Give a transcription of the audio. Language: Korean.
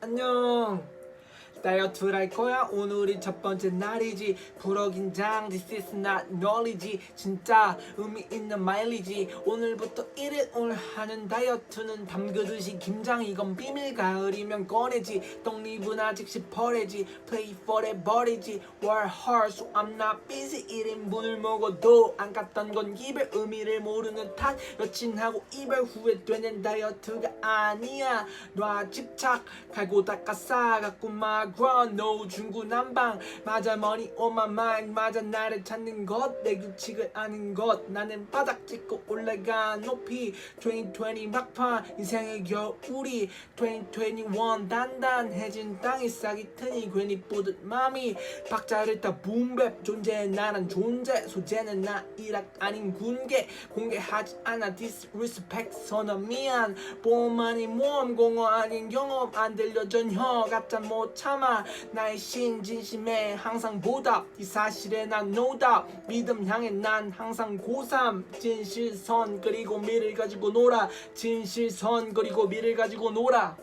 안녕 다이어트를 할 거야. 오늘이 첫 번째 날이지. 불어 긴장. This is not knowledge. 진짜 의미 있는 마일리지 오늘부터 1일 오늘 하는 다이어트는 담그듯이 김장. 이건 비밀 가을이면 꺼내지. 떡잎은 아직 시퍼레지. Play for it 버리지 Work hard. So I'm not busy 1인분을 먹어도 안 갔던 건 입의 의미를 모르는 탓. 여친하고 이별 후에 되는 다이어트가 아니야. 놔 집착. 갈고 닦아 싸갖고 막 run no 중구 난방. 맞아 money on my mind 맞아 나를 찾는 것. 내 규칙을 아는 것. 나는 바닥 찍고 올라가 높이. 2020 막판 인생의 겨울이 2021 단단해진 땅이 싹이 트니 괜히 뿌듯 맘이. 박자를 따 붐랩 존재해 나란 존재. 소재는 나 일학 아닌 군계. 공개하지 않아. disrespect 선언 미안. 보험 아닌 모험 공허 아닌 경험. 안 들려 전혀. 가짜 못참 아 나의 신 진심에 항상 보답. 이 사실에 난 doubt 믿음 향해 난 항상 고3 진실선 그리고 미를 가지고 놀아. 진실선 그리고 미를 가지고 놀아